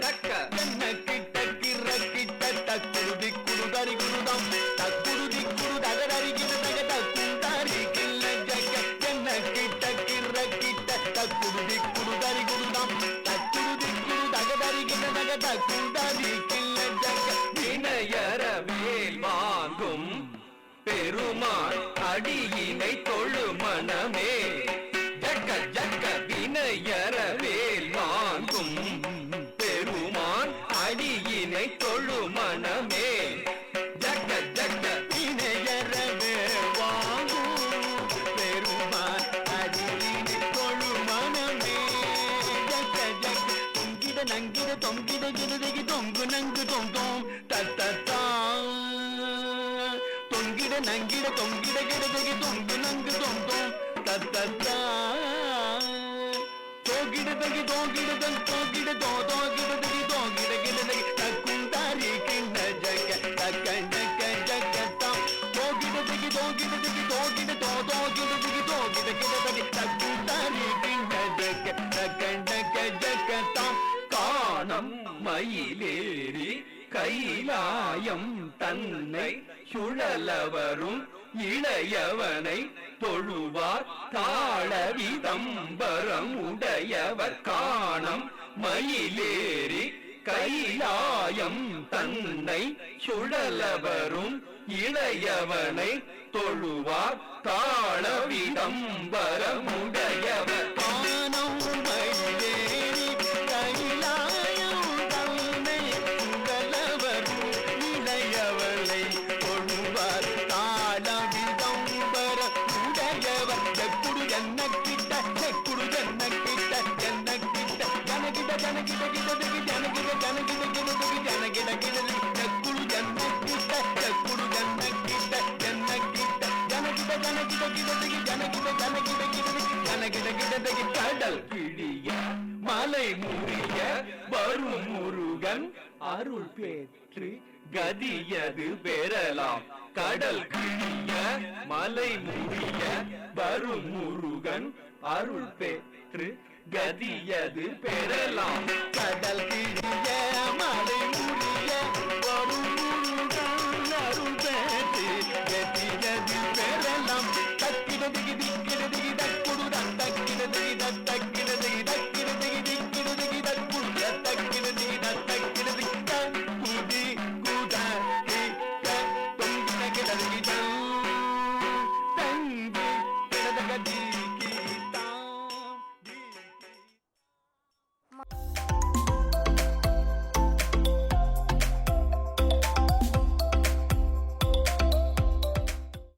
தக்க என்ன கிட்ட கிர கிட்ட தக்குருதி குருதரி குருதம். தக்குருதி குருதகடரி கிருதக தக்குந்தாரி கில்ல ஜக என்ன கிட்ட கிட்ட தக்குருதி குருதம் தக்குருதி தக்குந்தாரி வாங்கும். பெருமாள் அடியினை மனமே ஜக்க ஜக்க இணையறவே வாங்கும் பெருமான் அடியினை தொழு மனமே. ஜக்க ஜக்க தொங்கிட நங்கிட தொங்கிட கிருதகி தொங்கு நங்கு தொங்கும். தத்தத்தா. தொங்கிட நங்கிட தொங்கிட கிருதகி தொங்கு நங்கு தொங்கும். தத்தத்தா. தோகிட தகி தோங்கிட தகி தோகிட தோ மயிலேறி கைலாயம் தன்னை சுழலவரும் இளையவனை தொழுவார் தாழ உடையவர் காணம் மயிலேறி கைலாயம் தன்னை சுழலவரும் இளையவனை தொழுவார் தாழ விதம்பரம் உடையவர் காணம் மயிலேறி கைலாயம் தன்னை உடலவர் இளையவளை தொழுவார் தாளவிதம் வர உடையவர் செக்குடு என்ன கிட்ட செக்குடு என்ன கிட்ட என்ன கிட்ட ஜனகிட ஜனகிட கிடதுக்கு ஜனகிட ஜனகிட கிடதுக்கு ஜனகிட கிடது செக்குடு என்ன கடல் கிழிய மலை முறிய வரும் முருகன் அருள் பெற்று கதியது பெறலாம் கடல் கிழிய மலை முறிய வரும் முருகன் அருள் பெற்று கதியது பெறலாம் பேரெல்லாம் தக்கிடு திகி திக்கிடு திகி